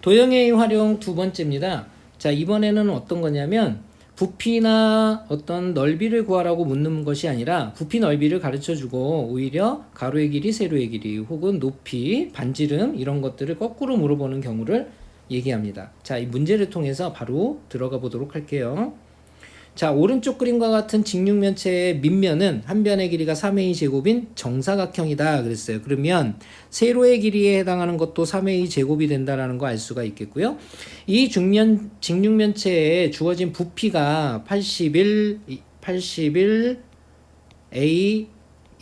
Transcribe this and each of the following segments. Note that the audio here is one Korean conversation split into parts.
도형의 활용 두 번째입니다. 자, 이번에는 어떤 거냐면 부피나 어떤 넓이를 구하라고 묻는 것이 아니라 부피 넓이를 가르쳐 주고 오히려 가로의 길이, 세로의 길이 혹은 높이, 반지름 이런 것들을 거꾸로 물어보는 경우를 얘기합니다. 자, 이 문제를 통해서 바로 들어가 보도록 할게요. 자, 오른쪽 그림과 같은 직육면체의 밑면은 한 변의 길이가 3a 제곱인 정사각형이다 그랬어요. 그러면 세로의 길이에 해당하는 것도 3a 제곱이 된다라는 거 알 수가 있겠고요. 이 중면 직육면체에 주어진 부피가 81 81 a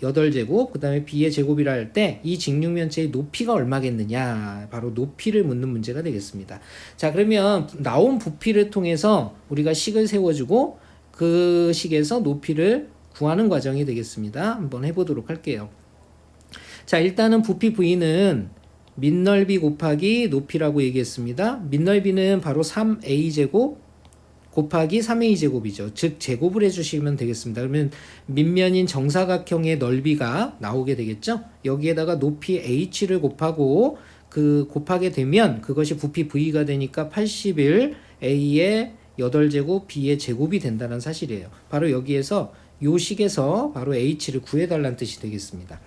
8제곱 그 다음에 b의 제곱이라 할 때 이 직육면체의 높이가 얼마겠느냐 바로 높이를 묻는 문제가 되겠습니다. 자 그러면 나온 부피를 통해서 우리가 식을 세워주고 그 식에서 높이를 구하는 과정이 되겠습니다. 한번 해보도록 할게요. 자 일단은 부피 v는 밑넓이 곱하기 높이라고 얘기했습니다. 밑넓이는 바로 3a 제곱 곱하기 3a 제곱이죠. 즉 제곱을 해주시면 되겠습니다. 그러면 밑면인 정사각형의 넓이가 나오게 되겠죠. 여기에다가 높이 h를 곱하고 그 곱하게 되면 그것이 부피 v가 되니까 81 a의 8제곱 b의 제곱이 된다는 사실이에요. 바로 여기에서 요 식에서 바로 h를 구해달라는 뜻이 되겠습니다.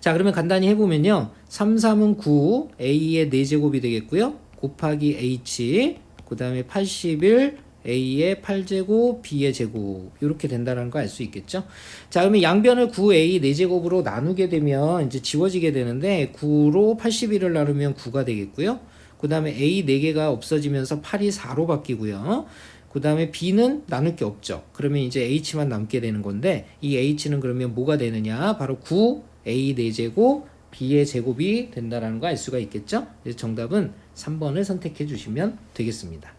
자 그러면 간단히 해보면요. 3, 3은 9 a의 4제곱이 되겠고요. 곱하기 h 그 다음에 81 a의 8제곱 b의 제곱. 이렇게 된다는 거 알 수 있겠죠? 자 그러면 양변을 9a 4제곱으로 나누게 되면 이제 지워지게 되는데 9로 81을 나누면 9가 되겠고요 그 다음에 a 4개가 없어지면서 8이 4로 바뀌고요 그 다음에 b는 나눌 게 없죠 그러면 이제 h만 남게 되는 건데 이 h는 그러면 뭐가 되느냐 바로 9 a 4제곱 b의 제곱이 된다라는 거 알 수가 있겠죠? 그래서 정답은 3번을 선택해 주시면 되겠습니다.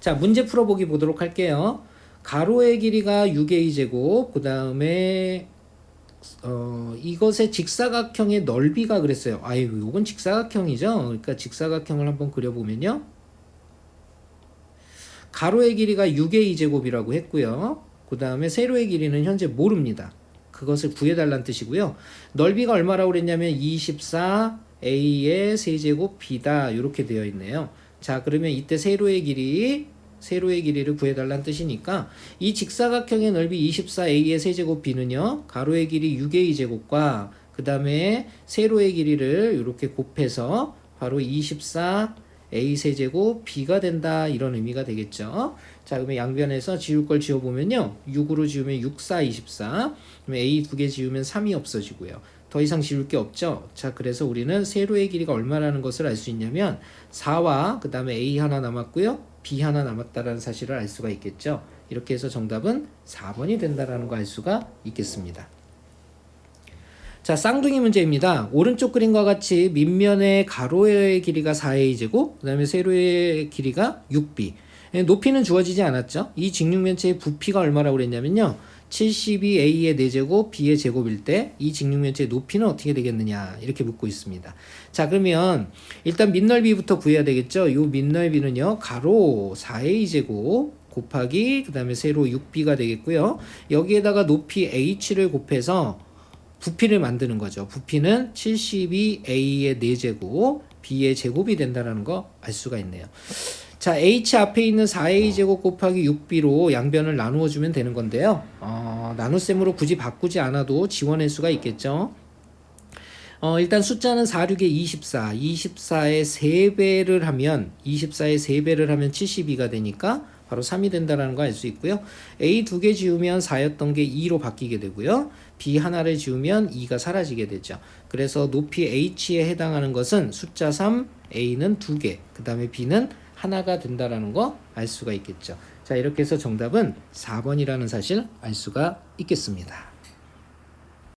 자, 문제 풀어보기 보도록 할게요. 가로의 길이가 6a 제곱, 그 다음에 어, 이것의 직사각형의 넓이가 그랬어요. 아이고, 이건 직사각형이죠. 그러니까 직사각형을 한번 그려보면요. 가로의 길이가 6a 제곱이라고 했고요. 그 다음에 세로의 길이는 현재 모릅니다. 그것을 구해달라는 뜻이고요. 넓이가 얼마라고 그랬냐면 24a의 세제곱 b다 이렇게 되어 있네요. 자 그러면 이때 세로의 길이 세로의 길이를 구해달라는 뜻이니까 이 직사각형의 넓이 24a의 세제곱 b는요 가로의 길이 6a 제곱과 그 다음에 세로의 길이를 이렇게 곱해서 바로 24 a 세제곱 b가 된다 이런 의미가 되겠죠. 자 그러면 양변에서 지울 걸 지워보면요 6으로 지우면 6, 4, 24 그러면 a 두 개 지우면 3이 없어지고요. 더 이상 지울 게 없죠. 자 그래서 우리는 세로의 길이가 얼마라는 것을 알 수 있냐면 4와 그 다음에 a 하나 남았고요 b 하나 남았다라는 사실을 알 수가 있겠죠. 이렇게 해서 정답은 4번이 된다라는 거 알 수가 있겠습니다. 자, 쌍둥이 문제입니다. 오른쪽 그림과 같이 밑면의 가로의 길이가 4a 제곱, 그 다음에 세로의 길이가 6b. 예, 높이는 주어지지 않았죠. 이 직육면체의 부피가 얼마라고 그랬냐면요. 72a의 4제곱, b의 제곱일 때 이 직육면체의 높이는 어떻게 되겠느냐 이렇게 묻고 있습니다. 자 그러면 일단 밑넓이부터 구해야 되겠죠. 요 밑넓이는요 가로 4a 제곱 곱하기 그 다음에 세로 6b가 되겠고요. 여기에다가 높이 h를 곱해서 부피를 만드는 거죠. 부피는 72a의 4제곱, b의 제곱이 된다는 거 알 수가 있네요. 자, h 앞에 있는 4a 제곱 곱하기 6b로 양변을 나누어 주면 되는 건데요. 어, 나눗셈으로 굳이 바꾸지 않아도 지원할 수가 있겠죠. 어, 일단 숫자는 4, 6에 24, 24의 3배를 하면 24의 3배를 하면 72가 되니까 바로 3이 된다라는 거 알 수 있고요. A 두 개 지우면 4였던 게 2로 바뀌게 되고요. B 하나를 지우면 2가 사라지게 되죠. 그래서 높이 H에 해당하는 것은 숫자 3, A는 두 개, 그 다음에 B는 하나가 된다라는 거 알 수가 있겠죠. 자, 이렇게 해서 정답은 4번이라는 사실 알 수가 있겠습니다.